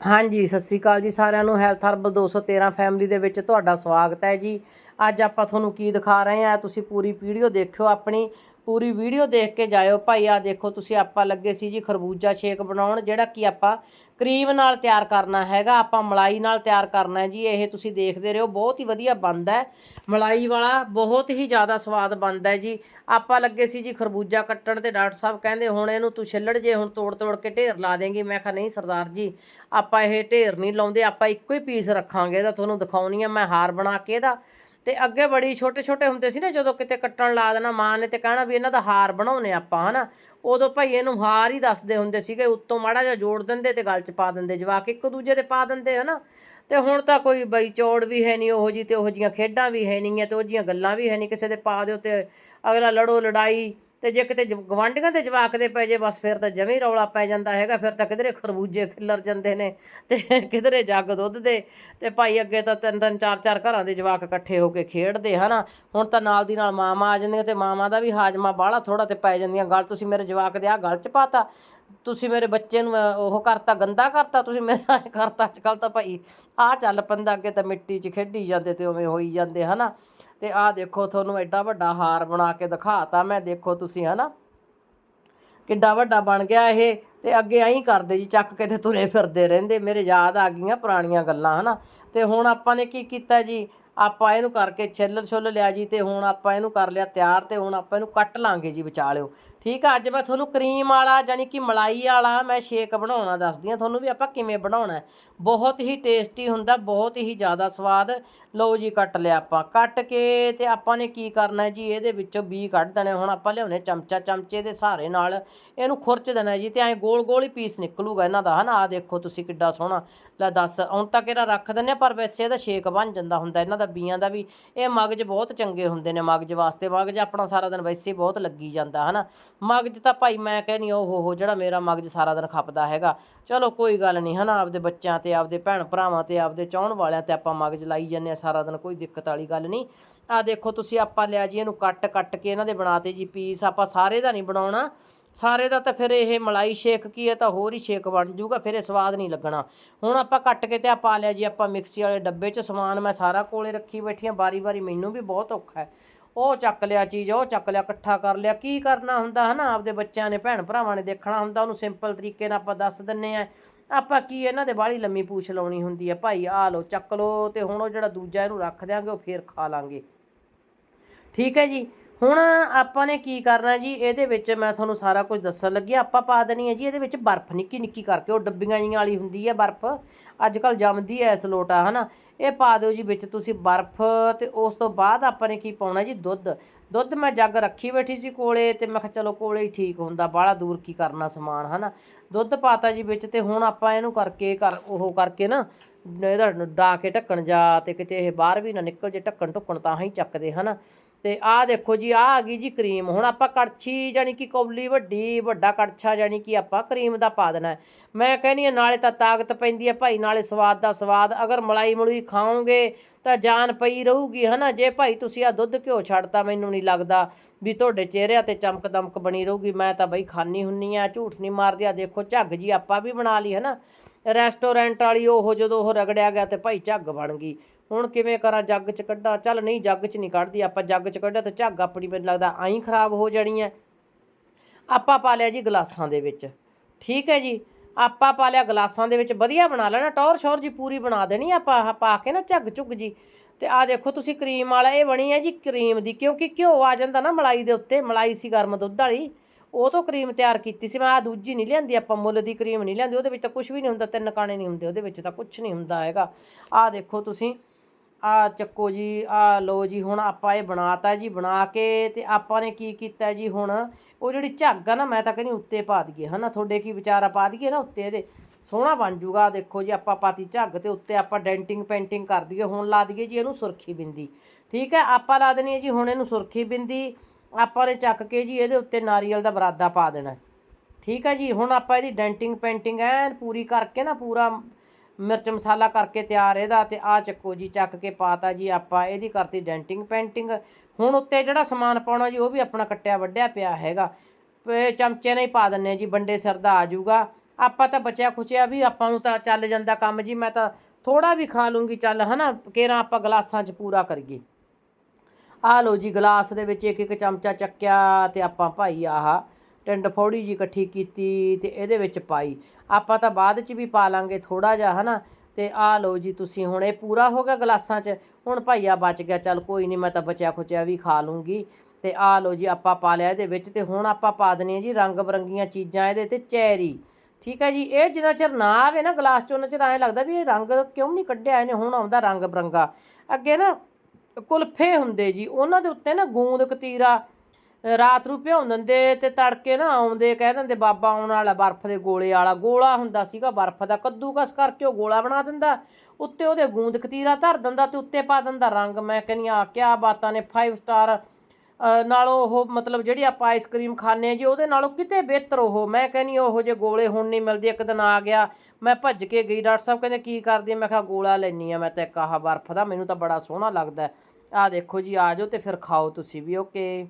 ਹਾਂਜੀ, ਸਤਿ ਸ੍ਰੀ ਅਕਾਲ ਜੀ ਸਾਰਿਆਂ ਨੂੰ। ਹੈਲਥ ਹਰਬਲ 213 ਫੈਮਿਲੀ ਦੇ ਵਿੱਚ ਤੁਹਾਡਾ ਸਵਾਗਤ ਹੈ ਜੀ। ਅੱਜ ਆਪਾਂ ਤੁਹਾਨੂੰ ਕੀ ਦਿਖਾ ਰਹੇ ਹਾਂ, ਤੁਸੀਂ ਪੂਰੀ ਵੀਡੀਓ ਦੇਖਿਓ ਆਪਣੀ। ਪੂਰੀ ਵੀਡੀਓ ਦੇਖ ਕੇ ਜਾਇਓ। ਭਾਈ ਆ ਦੇਖੋ, ਤੁਸੀਂ ਆਪਾਂ ਲੱਗੇ ਸੀ ਜੀ ਖਰਬੂਜਾ ਸ਼ੇਕ ਬਣਾਉਣ, ਜਿਹੜਾ ਕਿ ਆਪਾਂ ਕਰੀਮ ਨਾਲ ਤਿਆਰ ਕਰਨਾ ਹੈਗਾ, ਆਪਾਂ ਮਲਾਈ ਨਾਲ ਤਿਆਰ ਕਰਨਾ ਹੈ ਜੀ। ਇਹ ਤੁਸੀਂ ਦੇਖਦੇ ਰਹੋ, ਬਹੁਤ ਹੀ ਵਧੀਆ ਬਣਦਾ ਹੈ। ਮਲਾਈ ਵਾਲਾ ਬਹੁਤ ਹੀ ਜ਼ਿਆਦਾ ਸਵਾਦ ਬਣਦਾ ਹੈ ਜੀ। ਆਪਾਂ ਲੱਗੇ ਸੀ ਜੀ ਖਰਬੂਜਾ ਕੱਟਣ ਤੇ ਡਾਕਟਰ ਸਾਹਿਬ ਕਹਿੰਦੇ, ਹੁਣ ਇਹਨੂੰ ਤੂੰ ਛਿੱਲੜ ਜੇ, ਹੁਣ ਤੋੜ ਤੋੜ ਕੇ ਢੇਰ ਲਾ ਦੇਂਗੀ। ਮੈਂ ਕਿਹਾ, ਨਹੀਂ ਸਰਦਾਰ ਜੀ, ਆਪਾਂ ਇਹ ਢੇਰ ਨਹੀਂ ਲਾਉਂਦੇ, ਆਪਾਂ ਇੱਕੋ ਹੀ ਪੀਸ ਰੱਖਾਂਗੇ, ਇਹਦਾ ਤੁਹਾਨੂੰ ਦਿਖਾਉਣੀ ਆ, ਮੈਂ ਹਾਰ ਬਣਾ ਕੇ ਇਹਦਾ। ਤੇ ਅੱਗੇ ਬੜੀ ਛੋਟੇ ਛੋਟੇ ਹੁੰਦੇ ਸੀ ਨਾ, ਜਦੋਂ ਕਿਤੇ ਕੱਟਣ ਲਾ ਦੇਣਾ ਮਾਂ ਨੇ ਤੇ ਕਹਿਣਾ ਵੀ ਇਹਨਾਂ ਦਾ ਹਾਰ ਬਣਾਉਨੇ ਆਪਾਂ, ਹਨਾ। ਉਦੋਂ ਭਾਈ ਇਹਨੂੰ ਹਾਰ ਹੀ ਦੱਸਦੇ ਹੁੰਦੇ ਸੀਗੇ, ਉੱਤੋਂ ਮਾੜਾ ਜਿਹਾ ਜੋੜ ਦਿੰਦੇ ਤੇ ਗਲ 'ਚ ਪਾ ਦਿੰਦੇ, ਜਵਾਕ ਇੱਕ ਦੂਜੇ ਦੇ ਪਾ ਦਿੰਦੇ, ਹਨਾ। ਤੇ ਹੁਣ ਤਾਂ ਕੋਈ ਬਈ ਚੌੜ ਵੀ ਹੈ ਨਹੀਂ ਉਹੋ ਜੀ ਤੇ ਉਹੋ ਜੀਆਂ ਖੇਡਾਂ ਵੀ ਹੈ ਨਹੀਂ ਆ ਤੇ ਉਹ ਜੀਆਂ ਗੱਲਾਂ ਵੀ ਹੈ ਨਹੀਂ, ਕਿਸੇ ਦੇ ਪਾ ਦਿਓ ਤੇ ਅਗਲਾ ਲੜੋ ਲੜਾਈ ਤੇ ਜੇ ਕਿਤੇ ਜਵ- ਗਵਾਂਢੀਆਂ ਦੇ ਜਵਾਕ ਦੇ ਪੈ ਜੇ, ਬਸ ਫਿਰ ਤਾਂ ਜਮੇ ਰੌਲਾ ਪੈ ਜਾਂਦਾ ਹੈਗਾ, ਫਿਰ ਤਾਂ ਕਿਧਰੇ ਖਰਬੂਜੇ ਖਿੱਲਰ ਜਾਂਦੇ ਨੇ ਤੇ ਕਿਧਰੇ ਜੱਗ ਦੁੱਧ ਦੇ ਤੇ ਭਾਈ ਅੱਗੇ ਤਾਂ ਤਿੰਨ ਤਿੰਨ, ਚਾਰ ਚਾਰ ਘਰਾਂ ਦੇ ਜਵਾਕ ਇਕੱਠੇ ਹੋ ਕੇ ਖੇਡਦੇ, ਹਨਾ? ਹੁਣ ਤਾਂ ਨਾਲ ਦੀ ਨਾਲ ਮਾਮਾ ਆ ਜਾਂਦੀਆਂ ਤੇ ਮਾਮਾ ਦਾ ਵੀ ਹਾਜਮਾ ਬਾਹਲਾ ਥੋੜਾ ਤੇ ਪੈ ਜਾਂਦੀਆਂ। ਗੱਲ ਤੁਸੀਂ ਮੇਰੇ ਜਵਾਕ ਦੇ ਆ ਗਲ ਚ ਪਾਤਾ, ਤੁਸੀਂ ਮੇਰੇ ਬੱਚੇ ਨੂੰ ਉਹ ਕਰਤਾ, ਗੰਦਾ ਕਰਤਾ, ਤੁਸੀਂ ਮੇਰਾ ਕਰਤਾ। ਅੱਜ ਕੱਲ ਤਾਂ ਭਾਈ ਆ ਚੱਲ ਪੰਦਾ, ਅੱਗੇ ਤਾਂ ਮਿੱਟੀ 'ਚ ਖੇਡੀ ਜਾਂਦੇ ਤੇ ਉਵੇਂ ਹੋਈ ਜਾਂਦੇ, ਹਨਾ? ਤੇ ਆਹ ਦੇਖੋ ਤੁਹਾਨੂੰ ਐਡਾ ਵੱਡਾ ਹਾਰ ਬਣਾ ਕੇ ਦਿਖਾਤਾ, ਮੈਂ ਦੇਖੋ ਤੁਸੀਂ, ਹਨਾ? ਕਿੱਡਾ ਵੱਡਾ ਬਣ ਗਿਆ ਇਹ, ਤੇ ਅੱਗੇ ਐਂ ਕਰਦੇ ਜੀ, ਚੱਕ ਕੇ ਤੇ ਤੁਰੇ ਫਿਰਦੇ ਰਹਿੰਦੇ, ਮੇਰੇ ਯਾਦ ਆ ਗਈਆਂ ਪੁਰਾਣੀਆਂ ਗੱਲਾਂ, ਹਨਾ? ਤੇ ਹੁਣ ਆਪਾਂ ਨੇ ਕੀ ਕੀਤਾ ਜੀ? ਆਪਾਂ ਇਹਨੂੰ ਕਰਕੇ ਛਿੱਲ ਛੁੱਲ ਲਿਆ ਜੀ, ਤੇ ਹੁਣ ਆਪਾਂ ਇਹਨੂੰ ਕਰ ਲਿਆ ਤਿਆਰ, ਤੇ ਹੁਣ ਆਪਾਂ ਇਹਨੂੰ ਕੱਟ ਲਾਂਗੇ ਜੀ ਵਿਚਾਲਿਓ। ਠੀਕ ਆ ਅੱਜ ਮੈਂ ਤੁਹਾਨੂੰ ਕਰੀਮ ਵਾਲਾ ਜਾਨੀ ਕਿ ਮਲਾਈ ਵਾਲਾ ਮੈਂ ਸ਼ੇਕ ਬਣਾਉਣਾ ਦੱਸਦੀ ਆ ਤੁਹਾਨੂੰ ਵੀ ਆਪਾਂ ਕਿਵੇਂ ਬਣਾਉਣਾ ਬਹੁਤ ਹੀ ਟੇਸਟੀ ਹੁੰਦਾ ਬਹੁਤ ਹੀ ਜ਼ਿਆਦਾ ਸਵਾਦ। ਲਓ ਜੀ ਕੱਟ ਲਿਆ ਆਪਾਂ। ਕੱਟ ਕੇ ਤੇ ਆਪਾਂ ਨੇ ਕੀ ਕਰਨਾ ਜੀ ਇਹਦੇ ਵਿੱਚੋਂ ਬੀ ਕੱਢ ਦੇਣੇ ਹੁਣ ਆਪਾਂ ਲਿਆਉਣੇ ਚਮਚਾ ਚਮਚੇ ਦੇ ਸਹਾਰੇ ਨਾਲ ਇਹਨੂੰ ਖੁਰਚ ਦੇਣਾ ਜੀ ਤੇ ਐਂ ਗੋਲ ਗੋਲ ਹੀ ਪੀਸ ਨਿਕਲੂਗਾ ਇਹਨਾਂ ਦਾ ਹਨਾ? ਆ ਦੇਖੋ ਤੁਸੀਂ ਕਿੱਡਾ ਸੋਹਣਾ। ਲੈ ਦੱਸ ਹੁਣ ਤੱਕ ਇਹਦਾ ਰੱਖ ਦਿੰਨੇ ਆ, ਪਰ ਵੈਸੇ ਇਹਦਾ ਸ਼ੇਕ ਬਣ ਜਾਂਦਾ ਹੁੰਦਾ ਇਹਨਾਂ ਦਾ ਬੀਆਂ ਦਾ ਵੀ। ਇਹ ਮਗਜ ਬਹੁਤ ਚੰਗੇ ਹੁੰਦੇ ਨੇ ਮਗਜ ਵਾਸਤੇ। ਮਗਜ ਆਪਣਾ ਸਾਰਾ ਦਿਨ ਵੈਸੇ ਬਹੁਤ ਲੱਗੀ ਜਾਂਦਾ ਹਨਾ? ਮਗਜ ਤਾਂ ਭਾਈ ਮੈਂ ਕਹਿੰਨੀ ਓ ਹੋ ਜਿਹੜਾ ਮੇਰਾ ਮਗਜ ਸਾਰਾ ਦਿਨ ਖਪਦਾ ਹੈਗਾ। ਚਲੋ ਕੋਈ ਗੱਲ ਨਹੀਂ ਹਨਾ, ਆਪਦੇ ਬੱਚਿਆਂ ਤੇ, ਆਪਦੇ ਭੈਣ ਭਰਾਵਾਂ ਤੇ, ਆਪਦੇ ਚਾਹਣ ਵਾਲਿਆਂ ਤੇ ਆਪਾਂ ਮਗਜ ਲਾਈ ਜਾਂਦੇ ਆ ਸਾਰਾ ਦਿਨ, ਕੋਈ ਦਿੱਕਤ ਵਾਲੀ ਗੱਲ ਨਹੀਂ ਆ ਦੇਖੋ ਤੁਸੀਂ ਆਪਾਂ ਲਿਆ ਜੀ ਇਹਨੂੰ ਕੱਟ ਕੱਟ ਕੇ ਇਹਨਾਂ ਦੇ ਬਣਾਤੇ ਜੀ ਪੀਸ ਆਪਾਂ ਸਾਰੇ ਦਾ ਨਹੀਂ ਬਣਾਉਣਾ। ਸਾਰੇ ਦਾ ਤਾਂ ਫਿਰ ਇਹ ਮਲਾਈ ਸ਼ੇਕ ਕੀ ਹੈ ਤਾਂ ਹੋਰ ਹੀ ਸ਼ੇਕ ਬਣ ਜੂਗਾ ਫਿਰ ਇਹ ਸਵਾਦ ਨਹੀਂ ਲੱਗਣਾ। ਹੁਣ ਆਪਾਂ ਕੱਟ ਕੇ ਤੇ ਆ ਪਾ ਲਿਆ ਜੀ, ਆਪਾਂ ਮਿਕਸੀ ਵਾਲੇ ਡੱਬੇ 'ਚ ਸਮਾਨ ਮੈਂ ਸਾਰਾ ਕੋਲੇ ਰੱਖੀ ਬੈਠੀ ਆ ਵਾਰੀ ਵਾਰੀ ਮੈਨੂੰ ਵੀ ਬਹੁਤ ਔਖਾ ਹੈ। ਉਹ ਚੱਕ ਲਿਆ ਚੀਜ਼, ਉਹ ਚੱਕ ਲਿਆ, ਇਕੱਠਾ ਕਰ ਲਿਆ। ਕੀ ਕਰਨਾ ਹੁੰਦਾ ਹਨਾ? ਆਪਦੇ ਬੱਚਿਆਂ ਨੇ, ਭੈਣ ਭਰਾਵਾਂ ਨੇ ਦੇਖਣਾ ਹੁੰਦਾ, ਉਹਨੂੰ ਸਿੰਪਲ ਤਰੀਕੇ ਨਾਲ ਆਪਾਂ ਦੱਸ ਦਿੰਨੇ ਆ। ਆਪਾਂ ਕੀ ਇਹਨਾਂ ਦੇ ਬਾਹਲੀ ਲੰਮੀ ਪੂਛ ਲਾਉਣੀ ਹੁੰਦੀ ਆ? ਭਾਈ ਆ ਲਓ, ਚੱਕ ਲਓ ਤੇ ਹੁਣ ਉਹ ਜਿਹੜਾ ਦੂਜਾ ਇਹਨੂੰ ਰੱਖ ਦਿਆਂਗੇ, ਉਹ ਫੇਰ ਖਾ ਲਾਂਗੇ। ਠੀਕ ਹੈ ਜੀ? ਹੁਣ ਆਪਾਂ ਨੇ ਕੀ ਕਰਨਾ ਜੀ? ਇਹਦੇ ਵਿੱਚ ਮੈਂ ਤੁਹਾਨੂੰ ਸਾਰਾ ਕੁਝ ਦੱਸਣ ਲੱਗੀ ਆਪਾਂ ਪਾ ਦੇਣੀ ਹੈ ਜੀ, ਇਹਦੇ ਵਿੱਚ ਬਰਫ਼ ਨਿੱਕੀ ਨਿੱਕੀ ਕਰਕੇ। ਉਹ ਡੱਬੀਆਂ ਜੀਆਂ ਵਾਲੀ ਹੁੰਦੀ ਹੈ ਬਰਫ਼। ਅੱਜ ਕੱਲ ਜੰਮਦੀ ਹੈ ਇਸ ਲੋਟਾ, ਹਨਾ? ਇਹ ਪਾ ਦਿਓ ਜੀ ਵਿੱਚ ਤੁਸੀਂ ਬਰਫ਼ ਤੇ ਉਸ ਤੋਂ ਬਾਅਦ ਆਪਾਂ ਨੇ ਕੀ ਪਾਉਣਾ ਜੀ? ਦੁੱਧ। ਦੁੱਧ ਮੈਂ ਜੱਗ ਰੱਖੀ ਬੈਠੀ ਸੀ ਕੋਲੇ ਤੇ ਮੈਂ ਕਿਹਾ ਚਲੋ ਕੋਲੇ ਹੀ ਠੀਕ ਹੁੰਦਾ। ਬਾਹਲਾ ਦੂਰ ਕੀ ਕਰਨਾ ਸਮਾਨ, ਹਨਾ? ਦੁੱਧ ਪਾਤਾ ਜੀ ਵਿੱਚ ਤੇ ਹੁਣ ਆਪਾਂ ਇਹਨੂੰ ਕਰਕੇ ਕਰ ਉਹ ਕਰਕੇ ਨਾ, ਇਹਦਾ ਡਾ ਕੇ ਢੱਕਣ ਜਾ ਤੇ ਕਿਤੇ ਇਹ ਬਾਹਰ ਵੀ ਨਾ ਨਿਕਲ ਜੇ ਢੱਕਣ ਢੁੱਕਣ ਤਾਂ ਹੀ ਚੱਕਦੇ, ਹਨਾ? ਤੇ ਆਹ ਦੇਖੋ ਜੀ, ਆਹ ਆ ਗਈ ਜੀ ਕਰੀਮ। ਹੁਣ ਆਪਾਂ ਕੜਛੀ ਜਾਨੀ ਕਿ ਕੌਲੀ ਵੱਡੀ, ਵੱਡਾ ਕੜਛਾ ਜਾਨੀ ਕਿ ਆਪਾਂ ਕਰੀਮ ਦਾ ਪਾ ਦੇਣਾ ਮੈਂ ਕਹਿੰਦੀ ਆ ਨਾਲੇ ਤਾਂ ਤਾਕਤ ਪੈਂਦੀ ਹੈ ਭਾਈ, ਨਾਲੇ ਸਵਾਦ ਦਾ ਸਵਾਦ। ਅਗਰ ਮਲਾਈ ਮਲੂਈ ਖਾਓਗੇ ਤਾਂ ਜਾਨ ਪਈ ਰਹੂਗੀ, ਹਨਾ? ਜੇ ਭਾਈ ਤੁਸੀਂ ਆ ਦੁੱਧ ਘਿਓ ਛੱਡਤਾ, ਮੈਨੂੰ ਨਹੀਂ ਲੱਗਦਾ ਵੀ ਤੁਹਾਡੇ ਚਿਹਰਿਆਂ ਤੇ ਚਮਕ ਦਮਕ ਬਣੀ ਰਹੂਗੀ। ਮੈਂ ਤਾਂ ਬਈ ਖਾਨੀ ਹੁੰਨੀ ਆ, ਝੂਠ ਨਹੀਂ ਮਾਰਦੀ। ਆ ਦੇਖੋ, ਝੱਗ ਜੀ ਆਪਾਂ ਵੀ ਬਣਾ ਲਈ, ਹਨਾ? ਰੈਸਟੋਰੈਂਟ ਵਾਲੀ ਉਹ ਜਦੋਂ ਉਹ ਰਗੜਿਆ ਗਿਆ ਤੇ ਭਾਈ ਝੱਗ ਬਣ ਗਈ। ਹੁਣ ਕਿਵੇਂ ਕਰਾਂ ਜੱਗ ਚ ਕੱਢਾਂ? ਚੱਲ ਨਹੀਂ, ਜੱਗ ਚ ਨਹੀਂ ਕੱਢਦੀ। ਆਪਾਂ ਜੱਗ ਚ ਕੱਢਿਆ ਤਾਂ ਝੱਗ ਆਪਣੀ ਮੈਨੂੰ ਲੱਗਦਾ ਆਈ ਖਰਾਬ ਹੋ ਜਾਣੀ ਹੈ ਆਪਾਂ ਪਾ ਲਿਆ ਜੀ ਗਲਾਸਾਂ ਦੇ ਵਿੱਚ। ਠੀਕ ਹੈ ਜੀ? ਆਪਾਂ ਪਾ ਲਿਆ ਗਲਾਸਾਂ ਦੇ ਵਿੱਚ। ਵਧੀਆ ਬਣਾ ਲੈਣਾ। ਟੌਰ ਸ਼ੌਰ ਜੀ ਪੂਰੀ ਬਣਾ ਦੇਣੀ ਆਪਾਂ। ਪਾ ਕੇ ਨਾ ਝੱਗ ਝੁੱਗ ਜੀ। ਤੇ ਆ ਦੇਖੋ ਤੁਸੀਂ ਕਰੀਮ ਵਾਲਾ, ਇਹ ਬਣੀ ਹੈ ਜੀ ਕਰੀਮ ਦੀ। ਕਿਉਂਕਿ ਘਿਓ ਆ ਜਾਂਦਾ ਨਾ ਮਲਾਈ ਦੇ ਉੱਤੇ, ਮਲਾਈ ਸੀ ਗਰਮ ਦੁੱਧ ਵਾਲੀ। ਉਹ ਤੋਂ ਕਰੀਮ ਤਿਆਰ ਕੀਤੀ ਸੀ। ਮੈਂ ਆ ਦੂਜੀ ਨਹੀਂ ਲਿਆਂਦੀ। ਆਪਾਂ ਮੁੱਲ ਦੀ ਕਰੀਮ ਨਹੀਂ ਲਿਆਂਦੀ। ਉਹਦੇ ਵਿੱਚ ਤਾਂ ਕੁਝ ਵੀ ਨਹੀਂ ਹੁੰਦਾ। ਤਿੰਨ ਕਾਣੇ ਨਹੀਂ ਹੁੰਦੇ। ਉਹਦੇ ਵਿੱਚ ਤਾਂ ਕੁਝ ਨਹੀਂ ਹੁੰਦਾ ਹੈਗਾ। ਆ ਦੇਖੋ ਤੁਸੀਂ। ਆ ਚੱਕੋ ਜੀ, ਆ ਲਓ ਜੀ, ਹੁਣ ਆਪਾਂ ਇਹ ਬਣਾਤਾ ਜੀ, ਬਣਾ ਕੇ ਤੇ ਆਪਾਂ ਨੇ ਕੀ ਕੀਤਾ ਜੀ ਹੁਣ? ਉਹ ਜਿਹੜੀ ਝੱਗ ਆ ਨਾ, ਮੈਂ ਤਾਂ ਕਹਿੰਦੀ ਉੱਤੇ ਪਾ ਦਈਏ, ਹਨਾ? ਤੁਹਾਡੇ ਕੀ ਵਿਚਾਰਾ ਪਾ ਦਈਏ ਨਾ ਉੱਤੇ ਇਹਦੇ। ਸੋਹਣਾ ਬਣ ਜੂਗਾ ਦੇਖੋ ਜੀ, ਆਪਾਂ ਪਾਤੀ ਝੱਗ ਤੇ ਉੱਤੇ ਆਪਾਂ ਡੈਂਟਿੰਗ, ਪੇਂਟਿੰਗ ਕਰ ਦਈਏ, ਹੁਣ ਲਾ ਦਈਏ ਜੀ ਇਹਨੂੰ ਸੁਰਖੀ ਬਿੰਦੀ। ਠੀਕ ਹੈ? ਆਪਾਂ ਲਾ ਦੇਣੀ ਹੈ ਜੀ ਹੁਣ ਇਹਨੂੰ ਸੁਰਖੀ ਬਿੰਦੀ। ਆਪਾਂ ਨੇ ਚੱਕ ਕੇ ਜੀ ਇਹਦੇ ਉੱਤੇ ਨਾਰੀਅਲ ਦਾ ਬਰਾਦਾ ਪਾ ਦੇਣਾ। ਠੀਕ ਹੈ ਜੀ? ਹੁਣ ਆਪਾਂ ਇਹਦੀ ਡੈਂਟਿੰਗ, ਪੇਂਟਿੰਗ ਐਨ ਪੂਰੀ ਕਰਕੇ ਨਾ, ਪੂਰਾ ਮਿਰਚ ਮਸਾਲਾ ਕਰਕੇ ਤਿਆਰ ਇਹਦਾ ਤੇ ਆ ਚੱਕੋ ਜੀ, ਚੱਕ ਕੇ ਪਾਤਾ ਜੀ ਆਪਾਂ, ਇਹਦੀ ਕਰਤੀ ਡੈਂਟਿੰਗ ਪੇਂਟਿੰਗ। ਹੁਣ ਉੱਤੇ ਜਿਹੜਾ ਸਮਾਨ ਪਾਉਣਾ ਜੀ, ਉਹ ਵੀ ਆਪਣਾ ਕੱਟਿਆ ਵੱਢਿਆ ਪਿਆ ਹੈਗਾ। ਚਮਚੇ ਨਾਲ ਹੀ ਪਾ ਦਿੰਨੇ ਆ ਜੀ ਬੰਡੇ ਸਿਰ ਦਾ ਆ ਜਾਊਗਾ। ਆਪਾਂ ਤਾਂ ਬਚਿਆ ਖੁਚਿਆ ਵੀ ਆਪਾਂ ਨੂੰ ਤਾਂ ਚੱਲ ਜਾਂਦਾ ਕੰਮ ਜੀ, ਮੈਂ ਤਾਂ ਥੋੜਾ ਵੀ ਖਾ ਲੂੰਗੀ, ਚੱਲ ਹਨਾ, ਕੇਰਾਂ ਆਪਾਂ ਗਲਾਸਾਂ 'ਚ ਪੂਰਾ ਕਰੀਏ। ਆ ਲਓ ਜੀ, ਗਲਾਸ ਦੇ ਵਿੱਚ ਇੱਕ ਇੱਕ ਚਮਚਾ ਚੱਕਿਆ ਤੇ ਆਪਾਂ ਭਾਈ ਆਹਾ ਟਿੰਡ ਫੋੜੀ ਜੀ ਇਕੱਠੀ ਕੀਤੀ ਤੇ ਇਹਦੇ ਵਿੱਚ ਪਾਈ। ਆਪਾਂ ਤਾਂ ਬਾਅਦ 'ਚ ਵੀ ਪਾ ਲਾਂਗੇ ਥੋੜਾ ਜਿਹਾ, ਹਨਾ? ਤੇ ਆ ਲਓ ਜੀ, ਤੁਸੀਂ ਹੁਣ ਇਹ ਪੂਰਾ ਹੋ ਗਿਆ ਗਲਾਸਾਂ 'ਚ। ਹੁਣ ਭਾਈਆ ਬਚ ਗਿਆ, ਚੱਲ ਕੋਈ ਨਹੀਂ ਮੈਂ ਤਾਂ ਬਚਿਆ ਖੁਚਿਆ ਵੀ ਖਾ ਲੂੰਗੀ। ਤੇ ਆ ਲਓ ਜੀ, ਆਪਾਂ ਪਾ ਲਿਆ ਇਹਦੇ ਵਿੱਚ ਤੇ ਹੁਣ ਆਪਾਂ ਪਾ ਦਨੇ ਜੀ ਰੰਗ ਬਰੰਗੀਆਂ ਚੀਜ਼ਾਂ ਇਹਦੇ ਤੇ ਚੈਰੀ। ਠੀਕ ਹੈ ਜੀ? ਇਹ ਜਿੰਨਾ ਚਿਰ ਨਾ ਆਵੇ ਨਾ ਗਲਾਸ 'ਚ, ਉਹਨਾਂ ਚਿਰ ਐਂ ਲੱਗਦਾ ਵੀ ਇਹ ਰੰਗ ਕਿਉਂ ਨਹੀਂ ਕੱਢਿਆ ਇਹਨੇ, ਹੁਣ ਆਉਂਦਾ ਰੰਗ ਬਰੰਗਾ ਅੱਗੇ ਨਾ ਕੁਲਫੇ ਹੁੰਦੇ ਜੀ, ਉਹਨਾਂ ਦੇ ਉੱਤੇ ਨਾ ਗੂੰਦ ਕਤੀਰਾ ਰਾਤ ਨੂੰ ਭਿਉਂ ਦਿੰਦੇ ਤੇ ਤੜਕੇ ਨਾ ਆਉਂਦੇ, ਕਹਿ ਦਿੰਦੇ, ਬਾਬਾ ਆਉਣ ਵਾਲਾ ਬਰਫ਼ ਦੇ ਗੋਲੇ ਵਾਲਾ ਗੋਲਾ ਹੁੰਦਾ ਸੀਗਾ, ਬਰਫ਼ ਦਾ ਕੱਦੂਕਸ ਕਰਕੇ ਉਹ ਗੋਲਾ ਬਣਾ ਦਿੰਦਾ। ਉੱਤੇ ਉਹਦੇ ਗੂੰਦ ਕਤੀਰਾ ਧਰ ਦਿੰਦਾ ਤੇ ਉੱਤੇ ਪਾ ਦਿੰਦਾ ਰੰਗ। ਮੈਂ ਕਹਿੰਦੀ ਆ ਕਿਆ ਬਾਤਾਂ ਨੇ 5 ਸਟਾਰ ਨਾਲੋਂ ਉਹ ਮਤਲਬ ਜਿਹੜੀ ਆਪਾਂ ਆਈਸਕ੍ਰੀਮ ਖਾਂਦੇ ਆ ਜੀ, ਉਹਦੇ ਨਾਲੋਂ ਕਿਤੇ ਬਿਹਤਰ ਉਹ। ਮੈਂ ਕਹਿੰਦੀ ਉਹੋ ਜੇ ਗੋਲੇ ਹੁਣ ਨਹੀਂ ਮਿਲਦੇ। ਇੱਕ ਦਿਨ ਆ ਗਿਆ, ਮੈਂ ਭੱਜ ਕੇ ਗਈ, ਡਾਕਟਰ ਸਾਹਿਬ ਕਹਿੰਦੇ, ਕੀ ਕਰਦੀ ਮੈਂ ਕਿਹਾ, ਗੋਲਾ ਲੈਣੀ ਆ ਮੈਂ ਤਾਂ ਇੱਕ ਆਹ ਬਰਫ਼ ਦਾ, ਮੈਨੂੰ ਤਾਂ ਬੜਾ ਸੋਹਣਾ ਲੱਗਦਾ ਆ ਦੇਖੋ ਜੀ, ਆ ਜਾਓ ਤੇ ਫਿਰ ਖਾਓ ਤੁਸੀਂ ਵੀ ਓਕੇ